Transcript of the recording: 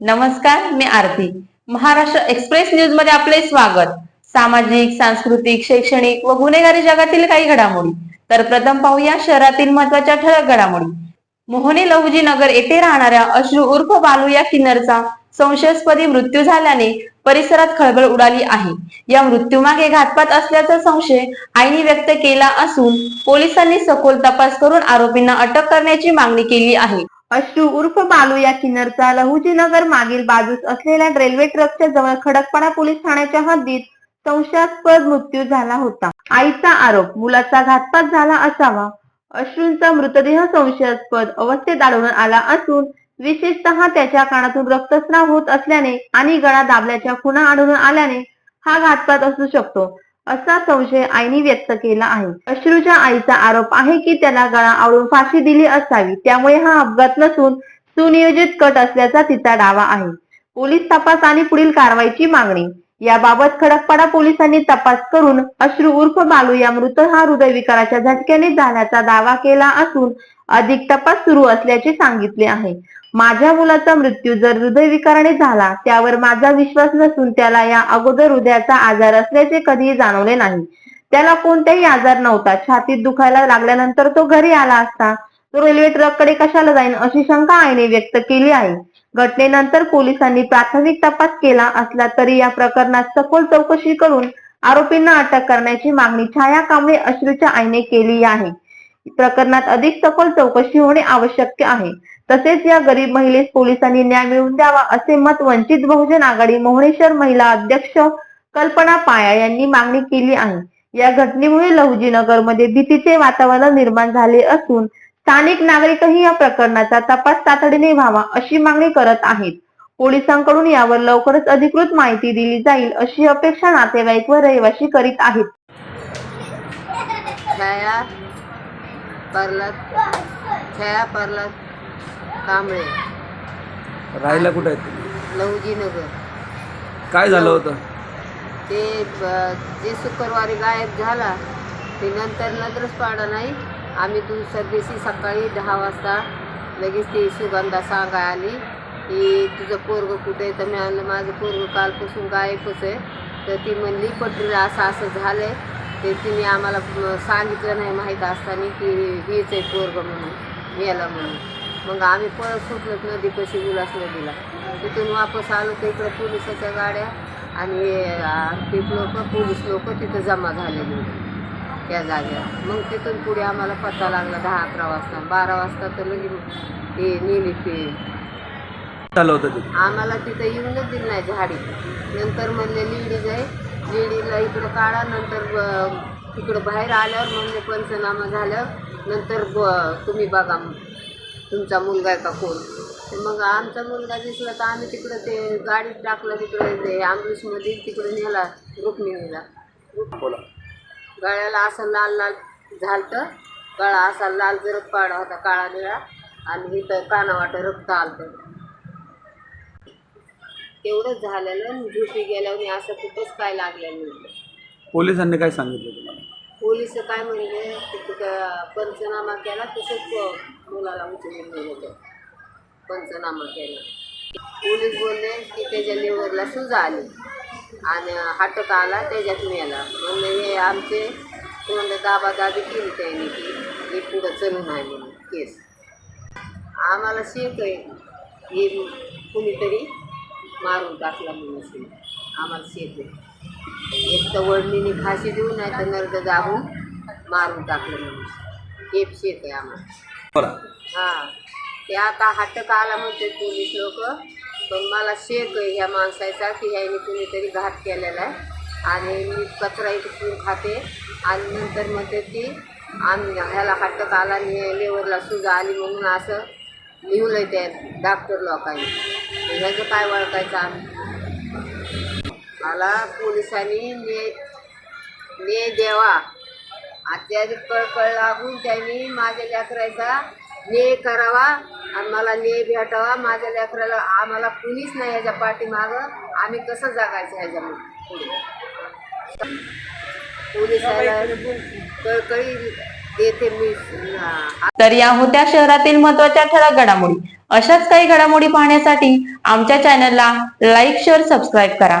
नमस्कार मी आरती. महाराष्ट्र एक्सप्रेस न्यूजमध्ये आपले स्वागत. सामाजिक सांस्कृतिक शैक्षणिक व गुन्हेगारी जगातील काही घडामोडी. तर प्रथम पाहूया शहरातील महत्त्वाच्या ठळक घडामोडी. मोहनी लहुजी नगर येथे राहणाऱ्या अश्रू उर्फ बालू या किन्नरचा संशयास्पदी मृत्यू झाल्याने परिसरात खळबळ उडाली आहे. या मृत्यूमागे घातपात असल्याचा संशय आईने व्यक्त केला असून पोलिसांनी सखोल तपास करून आरोपींना अटक करण्याची मागणी केली आहे. अश्रू उर्फ बालू या किन्नरचा लहुजीनगर मागील बाजूस असलेल्या रेल्वे ट्रकच्या जवळ खडकपाडा पोलीस ठाण्याच्या हद्दीत संशयास्पद मृत्यू झाला होता. आईचा आरोप मुलाचा घातपात झाला असावा अश्रूंचा मृतदेह संशयास्पद अवस्थेत आढळून आला असून विशेषतः त्याच्या कानातून रक्तस्राव होत असल्याने आणि गळा दाबल्याच्या खुणा आढळून आल्याने हा घातपात असू शकतो. असा संशय आईने व्यक्त केला आहे. अश्रूच्या आईचा आरोप आहे की त्याला गळा आवळून फाशी दिली असावी. त्यामुळे हा अपघात नसून सुनियोजित कट असल्याचा तिचा दावा आहे. पोलीस तपास आणि पुढील कारवाईची मागणी. याबाबत खडकपाडा पोलिसांनी तपास करून अश्रू उर्फ बालू या मृत हा हृदयविकाराच्या झटक्याने झाल्याचा दावा केला असून अधिक तपास सुरू असल्याचे सांगितले आहे. माझ्या मुलाचा मृत्यू जर हृदयविकाराने झाला त्यावर माझा विश्वास नसून त्याला या अगोदर हृदयाचा आजार असल्याचे कधीही जाणवले नाही. त्याला कोणताही आजार नव्हता. छातीत दुखायला लागल्यानंतर तो घरी आला असता तो रेल्वे ट्रककडे कशाला जाईन अशी शंका आईने व्यक्त केली आहे. घटनेनंतर पोलिसांनी प्राथमिक तपास केला असला तरी या प्रकरणात सखोल चौकशी करून आरोपींना अटक करण्याची मागणी छाया कांबळे अश्रूच्या आईने केली आहे. प्रकरणात अधिक सखोल चौकशी होणे आवश्यक आहे. तसेच या गरीब महिलेस पोलिसांनी न्याय मिळवून द्यावा असे मत वंचित बहुजन आघाडी मोहनेश्वर महिला अध्यक्ष कल्पना पाया यांनी मागणी केली आहे. या घटनेमुळे लहुजीनगरमध्ये मध्ये भीतीचे वातावरण निर्माण झाले असून स्थानिक नागरिकही या प्रकरणाचा तपास तातडीने व्हावा अशी मागणी करत आहेत. पोलिसांकडून यावर लवकरच अधिकृत माहिती दिली जाईल अशी अपेक्षा नातेवाईक व रहिवासी करीत आहेत. छाया परलत छाया परलत. कांबळे राहायला कुठे आहेत? लहुजी नगर काय झालं होतं? ते ब- जे शुक्रवारी गायब झाला ते नंतर नजरच पाडा नाही. आम्ही दुसऱ्या दिवशी सकाळी दहा वाजता लगेच ती सुगंधा सांगाय आली की तुझं पोरगं कुठे आहे? तर मी आणलं माझं पोरगं कालपासून गायबच आहे. तर ती म्हणली पटरीला असं असं झालं आहे ते तिने आम्हाला म- सांगितलं नाही माहीत असताना की हेच आहे पोरगं म्हणून मेला म्हणून. मग आम्ही पळत सुटलो नदी कशी उल्हास नदीला. तिथून वापस आलो तर इकडे पोलिसाच्या गाड्या आणि आर्थिक लोक पोलीस लोक तिथं जमा झालेली होती. त्या जागेवर. मग तिथून पुढे आम्हाला पत्ता लागला दहा अकरा वाजता. बारा वाजता तर लगेच ते नेली ते. आम्हाला तिथं येऊनच दिलं नाही झाडी. नंतर म्हणले लेडीज आहे. लेडीजला इकडं काढा. नंतर तिकडं बाहेर आल्यावर म्हणले पंचनामा झाल्यावर नंतर तुम्ही बघा तुमचा मुलगा आहे का कोण? मग आमचा मुलगा दिसला तर आम्ही तिकडं ते गाडीत टाकलं तिकडे ते ॲम्ब्युलन्समध्ये तिकडे नेला रुक्मिणीला. बोला. गळ्याला असं लाल लाल झालतं. गळा असा लाल जरत पाडा होता काळा निळा. आणि इथं कानावाट रक्त आलतं. तेवढंच झालेलं झोपी गेल्यावर असं कुठंच काय लागलेलं नाही पोलिसांनी काय सांगितलं तुम्हाला? पोलीस काय म्हणले तिथं पंचनामा केला तसंच मुलाला उचलून नेलं होतं पंचनामा केला पोलीस बोलले की त्याच्या लिव्हरला सूज आली आणि हाटक आला त्याच्यात मेला म्हणलं हे आमचे तोंड दाबादाबी केली त्यांनी की हे पुढं चलून आहे केस आम्हाला शेक आहे हे कुणीतरी मारून टाकला म्हणून शेक आम्हाला शेक आहे एक तर वडणीने फाशी देऊ नाही तर नर्द दाबून मारून टाकलं म्हणून हे शेक आहे आम्हाला बोला ते आता हटक आला म्हणते पोलीस लोक. पण मला शेक आहे ह्या माणसाचा की ह्याने कुणीतरी घात केलेला आहे. आणि मी कचरा इथून खाते. आणि नंतर म्हणते की आम्ही ह्याला हटक आला आणि लेवरला सुजा आली म्हणून असं लिहिलं आहे त्या डॉक्टर लोकांनी ह्याचं काय वळखायचं आम्ही? मला पोलिसांनी ने ने देवा अत्याधिक कळकळ लागून त्यांनी माझ्या लेकराचा न्याय करावा आणि मला न्याय भेटावा. माझ्या लेकराला आम्हाला कुणीच नाही ह्याच्या पाठीमागं. आम्ही कसं जगायचं ह्याच्या पुढे पोलिसाला कळकळी देते मी. हा, तर या होत्या शहरातील महत्त्वाच्या ठळक घडामोडी. अशाच काही घडामोडी पाहण्यासाठी आमच्या चॅनलला लाईक शेअर सबस्क्राईब करा.